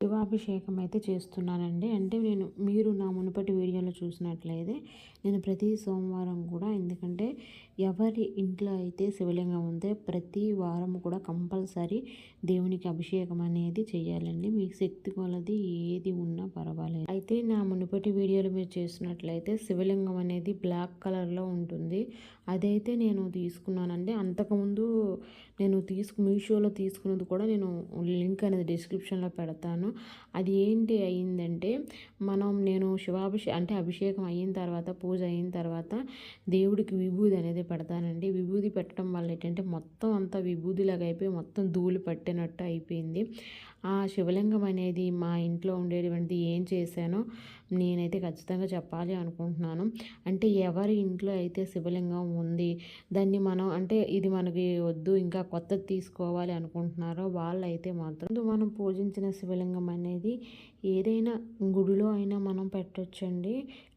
శివాభిషేకం అయితే చేస్తున్నానండి. అంటే నేను మీరు నా మునుపటి వీడియోలో చూసినట్లయితే నేను ప్రతి సోమవారం కూడా ఎందుకంటే ఎవరి ఇంట్లో అయితే శివలింగం ఉంటే ప్రతి వారం కూడా కంపల్సరీ దేవునికి అభిషేకం అనేది చేయాలండి. మీకు శక్తి కొలది ఏది ఉన్నా పర్వాలేదు. అయితే నా మునుపటి వీడియోలో మీరు చేసినట్లయితే శివలింగం అనేది బ్లాక్ కలర్లో ఉంటుంది. అదైతే నేను తీసుకున్నానండి. అంతకుముందు నేను తీసుకు మీషోలో తీసుకున్నది కూడా నేను లింక్ అనేది డిస్క్రిప్షన్లో పెడతాను. అది ఏంటి అయిందంటే మనం నేను శివాభిషే అంటే అభిషేకం అయిన తర్వాత పూజ అయిన తర్వాత దేవుడికి విభూది అనేది పెడతానండి. విభూది పెట్టడం వల్ల ఏంటంటే మొత్తం అంతా విభూదిలాగా అయిపోయి మొత్తం ధూళి పట్టినట్టు అయిపోయింది. ఆ శివలింగం అనేది మా ఇంట్లో ఉండేటువంటిది ఏం చేశానో నేనైతే ఖచ్చితంగా చెప్పాలి అనుకుంటున్నాను. అంటే ఎవరి ఇంట్లో అయితే శివలింగం ఉంది దాన్ని మనం అంటే ఇది మనకి వద్దు ఇంకా కొత్తది తీసుకోవాలి అనుకుంటున్నారో వాళ్ళైతే మాత్రం మనం పూజించిన శివలింగం అనేది ఏదైనా గుడిలో అయినా మనం పెట్టచ్చండి.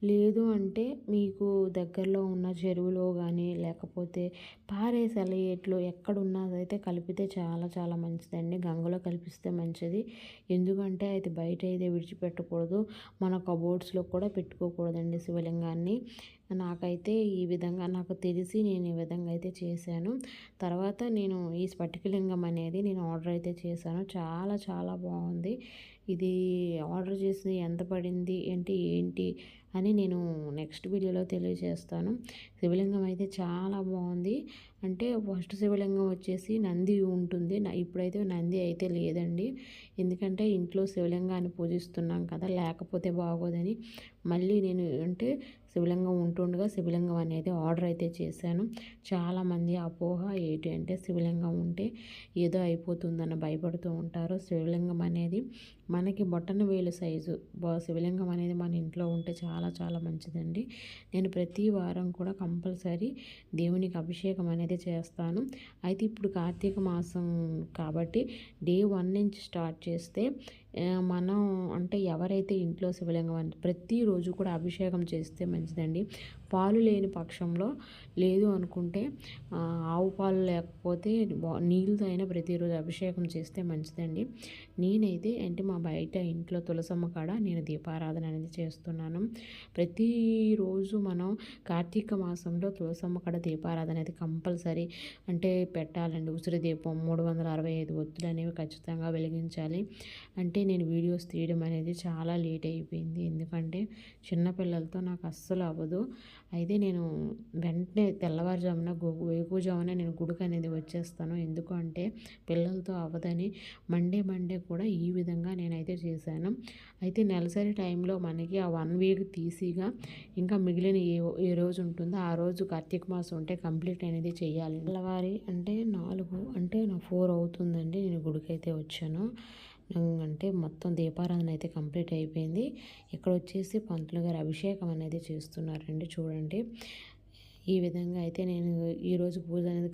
లేదు అంటే మీకు దగ్గరలో ఉన్న చెరువులో కానీ లేకపోతే పారేసాలి ఎట్లు ఎక్కడున్నా అదైతే కలిపితే చాలా చాలా మంచిదండి. గంగలో కలిపిస్తే మంచిది. ఎందుకంటే అది బయట అయితే విడిచిపెట్టకూడదు. మన కబోర్డ్స్లో కూడా పెట్టుకోకూడదండి శివలింగాన్ని. నాకైతే ఈ విధంగా నాకు తెలిసి నేను ఈ విధంగా అయితే చేశాను. తర్వాత నేను ఈ స్ఫటికలింగం అనేది నేను ఆర్డర్ అయితే చేశాను. చాలా చాలా బాగుంది. ఇది ఆర్డర్ చేసి ఎంత పడింది ఏంటి ఏంటి అని నేను నెక్స్ట్ వీడియోలో తెలియజేస్తాను. శివలింగం అయితే చాలా బాగుంది. అంటే ఫస్ట్ శివలింగం వచ్చేసి నంది ఉంటుంది. ఇప్పుడైతే నంది అయితే లేదండి. ఎందుకంటే ఇంట్లో శివలింగాన్ని పూజిస్తున్నాం కదా లేకపోతే బాగోదని. మళ్ళీ నేను అంటే శివలింగం ఉంటుండగా శివలింగం అనేది ఆర్డర్ అయితే చేశాను. చాలామంది అపోహ ఏంటి అంటే శివలింగం ఉంటే ఏదో అయిపోతుందని భయపడుతూ ఉంటారు. శివలింగం అనేది మనకి బొట్టన వేలు సైజు. శివలింగం అనేది మన ఇంట్లో ఉంటే చాలా చాలా మంచిదండి. నేను ప్రతి వారం కూడా కంపల్సరీ దేవునికి అభిషేకం అనేది చేస్తాను. అయితే ఇప్పుడు కార్తీక మాసం కాబట్టి డే వన్ నుంచి స్టార్ట్ చేస్తే మనం అంటే ఎవరైతే ఇంట్లో శివలింగం ప్రతిరోజు కూడా అభిషేకం చేస్తే మంచిదండి. పాలు లేని పక్షంలో లేదు అనుకుంటే ఆవు పాలు లేకపోతే నీళ్ళతో అయినా ప్రతిరోజు అభిషేకం చేస్తే మంచిదండి. నేనైతే అంటే మా బయట ఇంట్లో తులసమ్మ కాడ నేను దీపారాధన అనేది చేస్తున్నాను. ప్రతిరోజు మనం కార్తీక మాసంలో తులసమ్మ కాడ దీపారాధన అనేది కంపల్సరీ అంటే పెట్టాలండి. ఉసిరి దీపం మూడు వందల అరవై ఐదు ఒత్తులు అనేవి ఖచ్చితంగా వెలిగించాలి. అంటే నేను వీడియోస్ తీయడం అనేది చాలా లేట్ అయిపోయింది. ఎందుకంటే చిన్నపిల్లలతో నాకు అస్సలు అవ్వదు. అయితే నేను వెంటనే తెల్లవారుజామున వేకుజామున నేను గుడికి అనేది వచ్చేస్తాను. ఎందుకు అంటే పిల్లలతో అవ్వదని మండే మండే కూడా ఈ విధంగా నేనైతే చేశాను. అయితే నెలసరి టైంలో మనకి ఆ వన్ వీక్ తీసిగా ఇంకా మిగిలిన ఏ ఏ రోజు ఉంటుందో ఆ రోజు కార్తీక మాసం ఉంటే కంప్లీట్ అనేది చేయాలి. తెల్లవారి అంటే నాలుగు అంటే నా ఫోర్ అవుతుందండి నేను గుడికైతే వచ్చాను. అంటే మొత్తం దీపారాధన అయితే కంప్లీట్ అయిపోయింది. ఇక్కడ వచ్చేసి పంతులు గారు అభిషేకం అనేది చేస్తున్నారండి చూడండి. ఈ విధంగా అయితే నేను ఈరోజు పూజ అనేది